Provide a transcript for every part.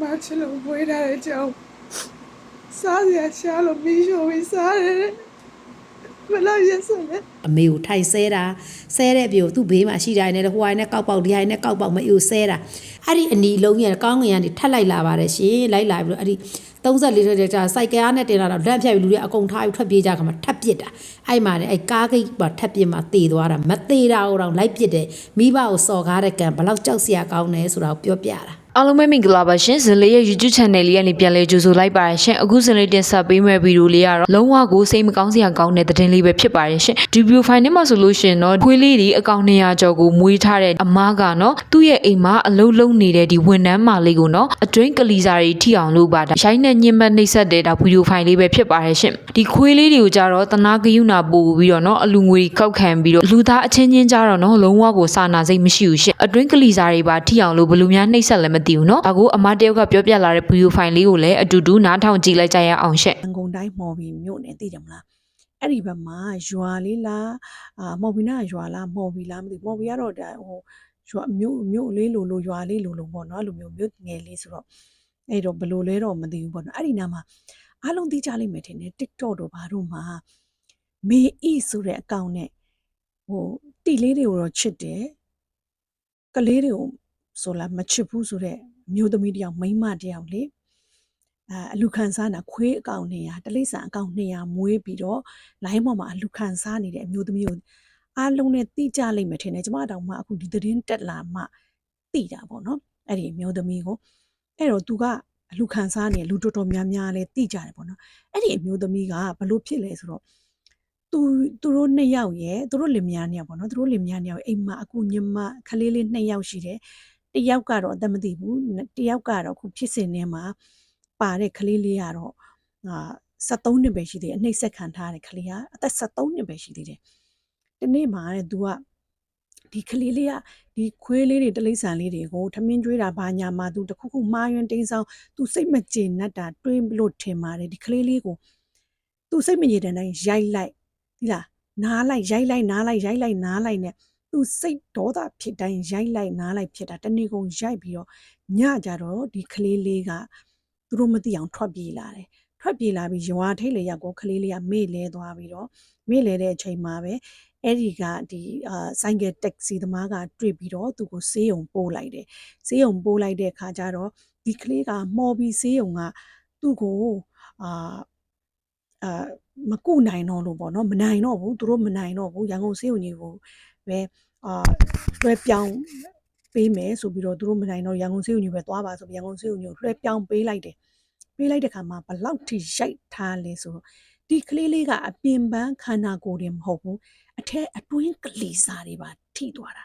မချစ်လို့မွေးထားတဲ့အကြောင်းစားရရှာလို့မီးရှို့ပြီးစားတယ်ဘယ်လောက်ရက်စလဲအမေကိုထိုင်ဆဲတာဆဲတဲ့ပြေကိုသူ့ဘေးမှာရှိတိုင်းနဲ့ဟိုအိုင်းနဲ့ကောက်ပေါက်ဒီအိုင်းနဲ့ကောက်ပေါက်မအူဆဲတာအဲ့ဒီအနီလုံးကြီးကကောင်းငင်ကနေထက်လိုက်လာပါတယ်ရှင်လိုက်လာပြီးတော့အဲ့ဒီ34ရက်ကြာစိုက်ကအားနဲ့တင်လာတော့လက်ဖြတ်ပြီးလူတွေအကုန်ထားပြီးထွက်ပြေးကြခါမှာထပ်ပစ်တာအဲ့မှာလေအဲ့ကားဂိတ်မှာထပ်ပစ်မှာတေသွားတာမတေတာတော့လိုက်ပစ်တယ်မိဘကိုစော်ကားတဲ့ကံဘလောက်ကြောက်စရာကောင်းတယ်ဆိုတာကိုပြောပြတာ အားလုံးပဲမင်္ဂလာပါရှင်ဇင်လေးရဲ့ YouTube channel လေးကနေပြန်လဲကြိုဆိုလိုက်ပါရရှင်အခုဇင်လေးတင်ဆက်ပေးမယ့်ဗီဒီယိုလေးကတော့လုံးဝကိုစိတ်မကောင်းစရာကောင်းတဲ့သတင်းလေးပဲဖြစ်ပါတယ်ရှင်ဒီဗီဒီယိုဖိုင်ထဲမှာဆိုလို့ရှရင်တော့ခွေးလေးဒီအကောင့်200ကျော်ကိုမွေးထားတဲ့အမားကနော်သူ့ရဲ့အိမ်မှာအလုံးလုံးနေတဲ့ဒီဝန်ထမ်းမလေးကိုနော်အတွင်းကလီစာတွေထိအောင်လုပ်ပါတာရိုင်းနဲ့ညှင်းမနှိပ်စက်တဲ့ဒါဗီဒီယိုဖိုင်လေးပဲဖြစ်ပါတယ်ရှင်ဒီခွေးလေးတွေကိုကြတော့တနာကယူနာပို့ပြီးတော့နော်အလူငွေကောက်ခံပြီးတော့လူသားအချင်းချင်းကြတော့နော်လုံးဝကိုစာနာစိတ်မရှိဘူးရှင်အတွင်းကလီစာတွေပါထိအောင်လို့ဘယ်လိုများနှိပ်စက်လဲမသိဘူးနော်ဒါကိုအမတယောက်ကပြောပြလာတဲ့ဗီဒီယိုဖိုင်လေးကိုလည်းအတူတူနားထောင်ကြည့်လိုက်ကြရအောင်ရှင့်ရန်ကုန်တိုင်းမော်ဘီမြို့နယ်သိတယ်မလားအဲ့ဒီဘက်မှာရွာလေးလားအာမော်ဘီနာရွာလားမော်ဘီလားမသိဘူးမော်ဘီကတော့ဒါဟိုရွာမြို့မြို့လေးလိုလိုရွာလေးလိုလိုပေါ့နော်အဲ့လိုမျိုးမြို့ငယ်လေးဆိုတော့အဲ့တော့ဘယ်လိုလဲတော့မသိဘူးပေါ့နော်အဲ့ဒီနားမှာအားလုံးသိကြလိမ့်မယ်ထင်တယ် TikTok တို့ဘာတို့မှာမေအီဆိုတဲ့အကောင့်နဲ့ဟိုတီလေးတွေကိုတော့ချစ်တယ်ကလေးတွေကို ဆိုလားမချစ်ဘူးဆိုတဲ့အမျိုးသမီးတစ်ယောက်မိန်းမတစ်ယောက်လေအဲအလူခံစားနာခွေးအကောင်200တလိษံအကောင်200မွေးပြီးတော့လိုင်းပေါ်မှာအလူခံစားနေတဲ့အမျိုးသမီးကိုအားလုံးနဲ့တိကြလိမ့်မယ်ထင်တယ်ကျမတောင်မှအခုဒီသတင်းတက်လာမှတိတာပေါ့နော်အဲ့ဒီအမျိုးသမီးကိုအဲ့တော့သူကအလူခံစားနေလူတော်တော်များများလဲတိကြတယ်ပေါ့နော်အဲ့ဒီအမျိုးသမီးကဘလို့ဖြစ်လဲဆိုတော့သူသူတို့နှစ်ယောက်ရဲ့သူတို့လင်မယားနှစ်ယောက်ပေါ့နော်သူတို့လင်မယားနှစ်ယောက်အိမ်မှာအခုညီမခလေးလေးနှစ်ယောက်ရှိတယ် တယောက်ကတော့အသက်မသိဘူးတယောက်ကတော့အခုဖြစ်စဉ်ထဲမှာ ပါတဲ့ကလေးလေးကတော့အာ73နှစ်ပဲရှိသေးတယ်အနှိမ့်ဆက်ခံထားတဲ့ကလေးကအသက်73နှစ်ပဲရှိသေးတယ်ဒီနေ့မှာတဲ့ तू ကဒီကလေးလေးကဒီခွေးလေးတွေတလိษံလေးတွေကိုထမင်းကျွေးတာဘာညာမှာ तू တခုခုမှားယွင်းတင်းဆောင် तू စိတ်မကျေနပ်တာတွေးလို့ထင်ပါတယ်ဒီကလေးလေးကို तू စိတ်မကျေတဲ့တိုင်းရိုက်လိုက်ဒီလားနားလိုက်ရိုက်လိုက်နားလိုက်ရိုက်လိုက်နားလိုက်နဲ့ तू စိတ်ဒေါသဖြစ်တိုင်းရိုက်လိုက်နားလိုက်ဖြစ်တာတနေ့ကုန်ရိုက်ပြီးတော့ညကြတော့ဒီကလေးလေးကသူတို့မသိအောင်ထွက်ပြေးလာတယ်ထွက်ပြေးလာပြီးရွာထိတ်လေရောက်ကိုကလေးလေးကမေ့လဲသွားပြီးတော့မေ့လဲတဲ့အချိန်မှာပဲအဲ့ဒီကဒီအာဆိုင်ကယ်တက္ကစီသမားကတွေ့ပြီးတော့သူကိုဆေးရုံပို့လိုက်တယ်ဆေးရုံပို့လိုက်တဲ့အခါကျတော့ဒီကလေးကမော်ပြီးဆေးရုံကသူ့ကိုအာအာမကုနိုင်တော့လို့ပေါ့နော်မနိုင်တော့ဘူးသူတို့မနိုင်တော့ဘူးရန်ကုန်ဆေးရုံကြီးကို ပဲအာလွှဲပြောင်းပေးမယ်ဆိုပြီးတော့သူတို့မနိုင်တော့ရန်ကုန်စေုံညိုပဲသွားပါဆိုပြီးရန်ကုန်စေုံညိုလွှဲပြောင်းပေးလိုက်တယ်ပေးလိုက်တဲ့ခါမှာဘလောက်ထိရိုက်ထားလဲဆိုတော့ဒီကလေးလေးကအပြင်ပန်းခန္ဓာကိုယ်တင်မဟုတ်ဘူးအထက်အတွင်းကလေးစာတွေပါထိသွားတာ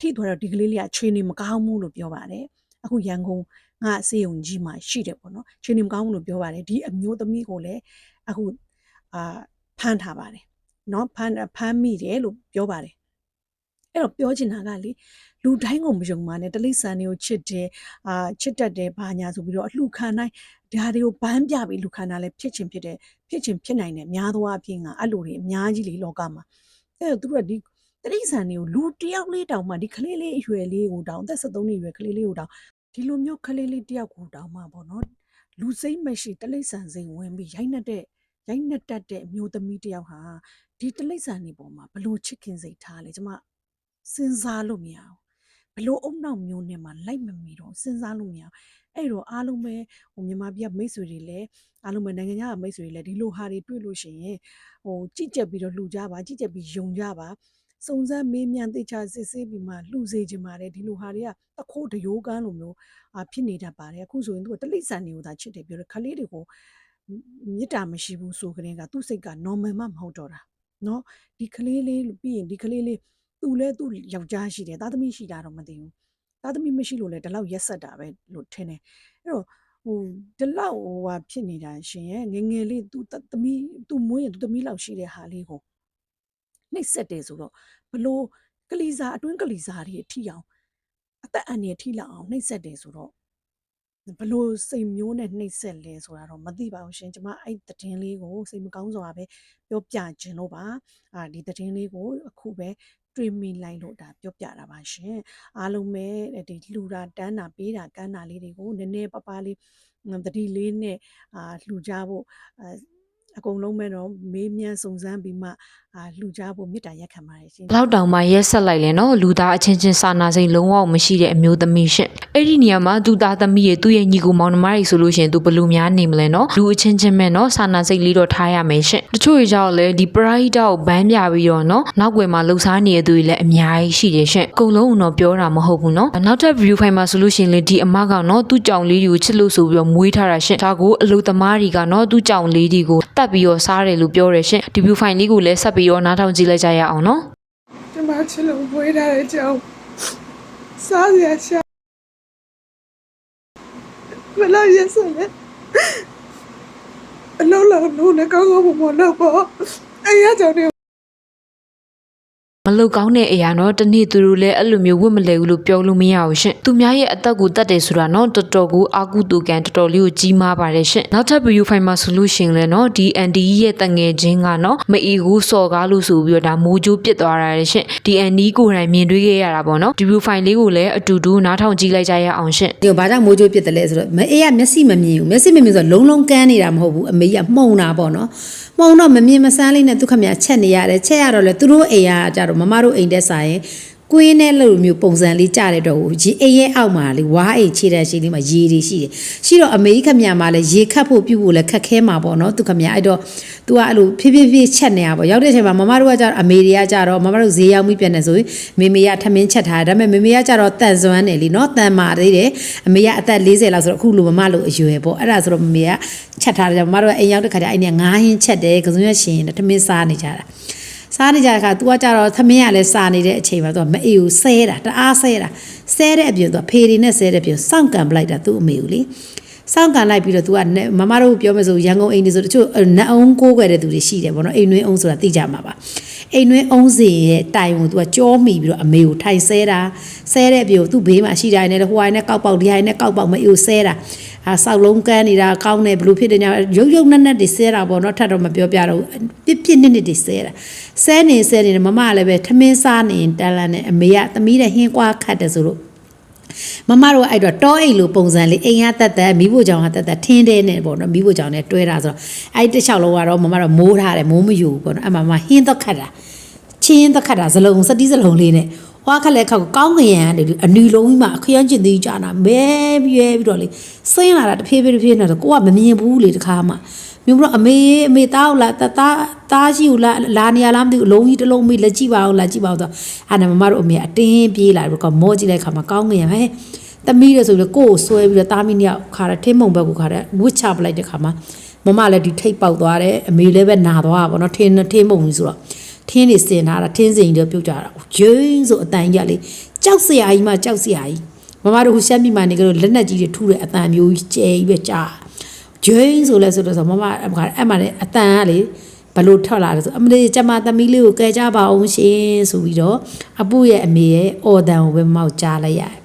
ထိသွားတော့ဒီကလေးလေးကခြေနေမကောင်းဘူးလို့ပြောပါတယ်အခုရန်ကုန်ငါစေုံကြီးမှာရှိတယ်ပေါ့နော်ခြေနေမကောင်းဘူးလို့ပြောပါတယ်ဒီအမျိုးသမီးကိုလည်းအခုအာဖမ်းထားပါတယ်နော်ဖမ်းဖမ်းမိတယ်လို့ပြောပါတယ် အဲ့တော့ပြောချင်တာကလေလူတိုင်းကိုမယုံပါနဲ့တလိษံတွေကိုချစ်တယ်အာချစ်တတ်တယ်ဘာညာဆိုပြီးတော့အလှခံနိုင်ဒါတွေကိုဘန်းပြပြီးလူခံတာလည်းဖြစ်ချင်းဖြစ်တယ်ဖြစ်ချင်းဖြစ်နိုင်တယ်များသောအားဖြင့်ကအဲ့လိုတွေအများကြီးလေလောကမှာအဲ့တော့သူတို့ကဒီတတိဆန်တွေကိုလူတယောက်လေးတောင်မှဒီကလေးလေးအရွယ်လေးကိုတောင်သက်73နှစ်အရွယ်ကလေးလေးကိုတောင်ဒီလိုမျိုးကလေးလေးတယောက်ကိုတောင်မှပေါ့နော်လူစိမ့်မရှိတလိဆန်စိန်ဝင်ပြီးရိုက်နှက်တဲ့ရိုက်နှက်တတ်တဲ့မျိုးသမီးတယောက်ဟာဒီတလိဆန်တွေပေါ်မှာဘလို့ချစ်ခင်စိတ်ထားလဲကျမ စဉ်းစားလို့မရဘူးဘလို့အုံနောက်မျိုးနဲ့မှလိုက်မမီတော့စဉ်းစားလို့မရဘူး အဲ့တော့အားလုံးပဲဟိုမြန်မာပြည်ကမိတ်ဆွေတွေလည်းအားလုံးပဲနိုင်ငံခြားကမိတ်ဆွေတွေလည်းဒီလိုဟာတွေတွေ့လို့ရှိရင်ဟိုကြည့်ကြက်ပြီးတော့လှူကြပါကြည့်ကြက်ပြီးယုံကြပါစုံစမ်းမေးမြန်းသိချစစ်ဆေးပြီးမှလှူစေချင်ပါတယ်ဒီလိုဟာတွေကတခိုးတရိုးကန်းလိုမျိုးအာဖြစ်နေတတ်ပါတယ်အခုဆိုရင်သူကတလိษံတွေကိုသာချစ်တယ်ပြောတယ်ခလေးတွေကိုမေတ္တာမရှိဘူးဆိုကြတဲ့ကသူ့စိတ်က normal မှမဟုတ်တော့တာเนาะဒီကလေးလေးပြီးရင်ဒီကလေးလေး သူလဲသူ့ယောက်ျားရှိတယ်သားသမီးရှိတာတော့မသိဘူးသားသမီးမရှိလို့လဲဒီလောက်ရက်ဆက်တာပဲလို့ထင်တယ်အဲ့တော့ဟိုဒီလောက်ဟိုဟာဖြစ်နေတာရှင်ရဲ့ငယ်ငယ်လေးသူသမီးသူမွေးရင်သူသမီးလောက်ရှိတဲ့ဟာလေးကိုနှိပ်စက်တယ်ဆိုတော့ဘလို့ကလီစာအတွင်းကလီစာတွေအထီအောင်အသက်အန္တရာယ်ထိလောက်အောင်နှိပ်စက်တယ်ဆိုတော့ဘလို့စိတ်မျိုးနဲ့နှိပ်စက်လဲဆိုတာတော့မသိပါဘူးရှင်ကျွန်မအဲ့သတင်းလေးကိုစိတ်မကောင်းစွာပဲပြောပြခြင်းလို့ပါအာဒီသတင်းလေးကိုအခုပဲ တွေ့မိလိုက်လို့ဒါပြောပြတာပါရှင်အားလုံးပဲဒီလှူတာတန်းတာပေးတာကမ်းတာလေးတွေကိုနည်းနည်းပပလေးသတိလေးနဲ့အာလှူကြဖို့အာ အကုန်လုံးပဲတော့မေးမြန်းစုံစမ်းပြီးမှအာလှူကြဖို့မေတ္တာရက်ခံပါတယ်ရှင်ဘလောက်တောင်မှရက်ဆက်လိုက်လဲနော်လူသားအချင်းချင်းစာနာစိတ်လုံးဝမရှိတဲ့အမျိုးသမီးရှင့်အဲ့ဒီနေရာမှာသူသားသမီးရဲ့သူ့ရဲ့ညီကိုမောင်နှမတွေဆိုလို့ရှရင်သူဘယ်လူများနေမလဲနော်လူအချင်းချင်းပဲနော်စာနာစိတ်လေးတော့ထားရမယ်ရှင့်တချို့တွေကြောင့်လဲဒီပရိုက်တာကိုဘန်းပြပြီးတော့နော်နောက်ွယ်မှာလှူစားနေတဲ့သူတွေလည်းအများကြီးရှိတယ်ရှင့်အကုန်လုံးတော့ပြောတာမဟုတ်ဘူးနော်နောက်ထပ် view file မှာဆိုလို့ရှရင်လေဒီအမကနော်သူ့ကြောင်လေးတွေကိုချစ်လို့ဆိုပြီးတော့မွေးထားတာရှင့်ဒါကိုအလူသမားတွေကနော်သူ့ကြောင်လေးတွေကိုတတ်ပြီးတော့စားတယ်လို့ပြောတယ်ရှင့်ဒီ view file လေးကိုလည်းဆက်ပြီးတော့နားထောင်ကြည့်လိုက်ကြရအောင်နော်ကျမချစ်လို့မွေးထားတဲ့အကြောင်းစားစရာရှာဘယ်လိုရက်စလဲအလုံးလုံးလုံးနဲ့ကောင်းကောင်းမွန်မွန်လုပ်ပေါ့အဲ့ရကြောင့်ဒီမ လုတ်ကောင်းတဲ့အရာတော့တနေ့သူတို့လည်းအဲ့လိုမျိုးဝတ်မလဲဘူးလို့ပြောလို့မရဘူးရှင်သူများရဲ့အသက်ကိုတတ်တယ်ဆိုတာနော်တော်တော်ကိုအာကုတူကန်တော်တော်လေးကိုကြီးမားပါတယ်ရှင်နောက်ထပ် view file မှာဆိုလို့ရှရင်လဲနော်ဒီ ND ရဲ့တငယ်ချင်းကနော်မအီကိုစော်ကားလို့ဆိုပြီးတော့ဒါမိုးကြိုးပစ်သွားတာလေရှင်ဒီ ND ကိုယ်တိုင်မြင်တွေ့ခဲ့ရတာပေါ့နော်ဒီ view file လေးကိုလည်းအတူတူနားထောင်ကြည့်လိုက်ကြရအောင်ရှင်ဒီဘာကြောင့်မိုးကြိုးပြစ်တယ်လဲဆိုတော့မအေးကမျက်စိမမြင်ဘူးမျက်စိမမြင်ဆိုတော့လုံးလုံးကန်းနေတာမဟုတ်ဘူးအမေကြီးကမှုံတာပေါ့နော်မှုံတော့မမြင်မဆန်းလေးနဲ့သူခမရချက်နေရတယ်ချက်ရတော့လေသူတို့အိမ်ကကြတော့မမတို့အိမ်တက်ဆိုင်ကွင်းနဲ့လို့မျိုးပုံစံလေးကြတဲ့တော့ဒီအိမ်ရဲ့အောက်မှာလေဝါအိမ်ခြေတဲ့ရှိလေးမှာရေတွေရှိတယ်ရှိတော့အမေကြီးခမရမှာလည်းရေခတ်ဖို့ပြုဖို့လည်းခက်ခဲမှာပေါ့နော်သူခမရအဲ့တော့ तू ကအဲ့လိုဖြည်းဖြည်းဖြည်းချက်နေရပေါ့ရောက်တဲ့အချိန်မှာမမတို့ကကြတော့အမေတွေကကြတော့မမတို့ဈေးရောက်ပြီးပြန်နေဆိုရင်မေမေကထမင်းချက်ထားတယ်ဒါပေမဲ့မေမေကကြတော့တန်စွမ်းတယ်လीနော်တန်မာသေးတယ်အမေကအသက်40လောက်ဆိုတော့အခုလူမမလို့အရွယ်ပေါ့အဲ့ဒါဆိုတော့မမေကချက်ထားတယ်ကြောင့်မမတို့ကအိမ်ရောက်တဲ့ခါကျအဲ့ဒီငားဟင်းချက်တယ်ကစုံရရှင်ထမင်းစားနေကြတာ စားနေကြတဲ့ခါ तू ကကြတော့သမင်းကလည်းစားနေတဲ့အချိန်မှာ तू ကမအေးဘူးဆဲတာတအားဆဲတာဆဲတဲ့အပြင် तू ဖေးတွေနဲ့ဆဲတဲ့အပြင်စောင့်ကန်ပလိုက်တာသူ့အမေကိုလေ စောင့်ကန်လိုက်ပြီးတော့ तू ကမမတို့ပြောမယ်ဆိုရန်ကုန်အိမ်တွေဆိုတချို့နတ်အောင်ကိုးကွယ်တဲ့သူတွေရှိတယ်ပေါ့နော်အိမ်တွင်းအောင်ဆိုတာသိကြမှာပါအိမ်တွင်းအောင်စီရဲ့တိုင်ကို तू ကကြောမိပြီးတော့အမေကိုထိုင်ဆဲတာဆဲတဲ့အပြင် तू ဘေးမှာရှိတိုင်းနဲ့ဟိုအိုင်းနဲ့ကောက်ပေါက်ဒီအိုင်းနဲ့ကောက်ပေါက်မအေးကိုဆဲတာအာဆောက်လုံးကန်းနေတာကောင်းတယ်ဘလို့ဖြစ်တယ်ညာရုပ်ရုပ်နက်နက်တွေဆဲတာပေါ့နော်ထပ်တော့မပြောပြတော့ဘူးပြစ်ပြစ်နစ်နစ်တွေဆဲတာဆဲနေဆဲနေတယ်မမကလည်းပဲထမင်းစားနေတန်လန်နဲ့အမေကသမီးတဲ့ဟင်းကွာခတ်တယ်ဆိုလို့ မမတို့ကအဲ့တော့တောအိမ်လိုပုံစံလေးအိမ်ရတက်တက်မိဖို့ကြောင့်ကတက်တက်ထင်းတဲ့နဲ့ပေါ့နော်မိဖို့ကြောင့်နဲ့တွဲတာဆိုတော့အဲ့တစ်လျှောက်လုံးကတော့မမတို့မိုးထားတယ်မိုးမယူဘူးပေါ့နော်အဲ့မှာမဟင်းတော့ခတ်တာချင်းတော့ခတ်တာဇလုံးစတိဇလုံးလေးနဲ့ ဟွာခက်လက်ခောက်ကောင်းကရန်ကနေအနီလုံးကြီးမှာအခရမ်းကျင်သေးကြတာမဲပြဲပြီးတော့လေဆင်းလာတာတဖြည်းဖြည်းတဖြည်းနဲ့ဆိုကိုကမမြင်ဘူးလေတခါမှမြို့တော့အမေအမေသားကိုလာတသားသားရှိကိုလာလာနေရလားမသိဘူးအလုံးကြီးတစ်လုံးမေးလက်ကြည့်ပါအောင်လက်ကြည့်ပါအောင်ဆိုအဲ့ဒါမမတို့အမေအတင်းပြေးလာပြီးတော့မောကြည့်လိုက်ခါမှာကောင်းကရန်ဟဲ့သမီးရဆိုပြီးတော့ကိုယ်ကိုဆွဲပြီးတော့တာမီနှစ်ယောက်ခါတဲ့ထင်းမုံဘက်ကိုခါတဲ့ဝစ်ချပလိုက်တဲ့ခါမှာမမလည်းဒီထိတ်ပေါက်သွားတယ်အမေလည်းပဲနာသွားတာပေါ့နော်ထင်းထင်းမုံကြီးဆိုတော့ ထင်းနေစင်ထားတာထင်းစင်တွေပြုတ်ကြတာဂျိန်းဆိုအတန်ကြီးကလေကြောက်စရာကြီးမှကြောက်စရာကြီးမမတို့ဟိုရှမ်းပြည်မှာနေကြတော့လက်နက်ကြီးတွေထုတဲ့အတန်မျိုးကြီးကျဲကြီးပဲကြားဂျိန်းဆိုလဲဆိုတော့မမအဲ့မှာအဲ့မှာလည်းအတန်ကလေဘလို့ထွက်လာတယ်ဆိုအမလေးကျမသမီးလေးကိုကဲကြပါအောင်ရှင်ဆိုပြီးတော့အပုရဲ့အမေရဲ့အော်တန်ကိုပဲမောက်ကြားလိုက်ရတယ်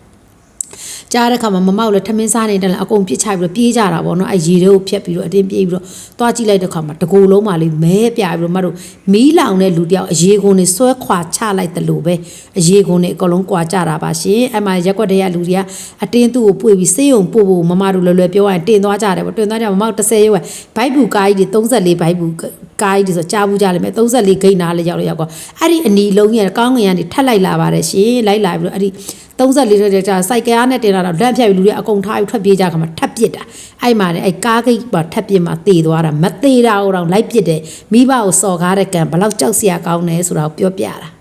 ကြားတဲ့ခါမှာမမောက်လည်းထမင်းစားနေတယ်လည်းအကုန်ပြစ်ချပြီးတော့ပြေးကြတာပေါ့နော်အဲရေတွေကိုဖြတ်ပြီးတော့အတင်းပြေးပြီးတော့သွားကြည့်လိုက်တဲ့ခါမှာတကူလုံးမှလေးမဲပြပြီးတော့မတို့မီးလောင်တဲ့လူတယောက်အရေကုန်နေဆွဲခွာချလိုက်တယ်လို့ပဲအရေကုန်နေအကုန်လုံးကွာကြတာပါရှင်အဲမှာရက်ွက်တဲ့ရလူတွေကအတင်းသူ့ကိုပွေပြီးစေးုံပို့ဖို့မမတို့လွယ်လွယ်ပြောရရင်တင်သွားကြတယ်ပေါ့တင်သွားကြမမောက်30ရွယ်ဘိုက်ဘူးကားကြီးတွေ34ဘိုက်ဘူးကားကြီးတွေဆိုကြားဘူးကြလိမ့်မယ်34ဂိတ်နားလေးရောက်လို့ရောက်တော့အဲ့ဒီအနီလုံးကြီးကကောင်းငင်ကနေထက်လိုက်လာပါတယ်ရှင်လိုက်လာပြီးတော့အဲ့ဒီ 34ရက်ကြာစိုက်ကအားနဲ့တင်လာတော့လက်ဖြတ်ပြီးလူတွေအကုန်ထားပြီးထွက်ပြေးကြခါမှာထပ်ပစ်တာအဲ့မှာလေအဲ့ကားဂိတ်ပါထပ်ပစ်မှာတေသွားတာမသေးတာတော့လိုက်ပစ်တယ်မိဘကိုစော်ကားတဲ့ကံဘလောက်ကြောက်စရာကောင်းတယ်ဆိုတာကိုပြောပြတာ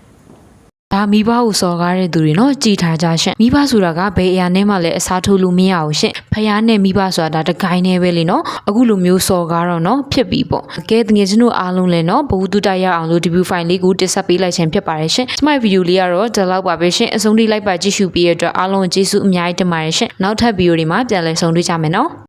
ဒါမိဘကိုစော်ကားတဲ့သူတွေနော်ကြည်ထားကြရှင့်မိဘဆိုတာကဘယ်အရာနဲ့မှလည်းအစားထိုးလို့မရအောင်ရှင့်ဖယားနဲ့မိဘဆိုတာဒါတကိုင်းနဲ့ပဲလေနော်အခုလိုမျိုးစော်ကားတော့နော်ဖြစ်ပြီပေါ့အကဲတငယ်ချင်းတို့အားလုံးလည်းနော်ဘဝတုတရအောင်လို့ debut file လေးကိုတက်ဆက်ပေးလိုက်ခြင်းဖြစ်ပါတယ်ရှင့်ကျမဗီဒီယိုလေးကတော့ဒီလောက်ပါပဲရှင့်အဆုံးထိလိုက်ပါကြည့်ရှုပေးရတဲ့အတွက်အားလုံးကိုကျေးဇူးအများကြီးတင်ပါတယ်ရှင့်နောက်ထပ်ဗီဒီယိုတွေမှာပြန်လည်ဆုံတွေ့ကြမယ်နော်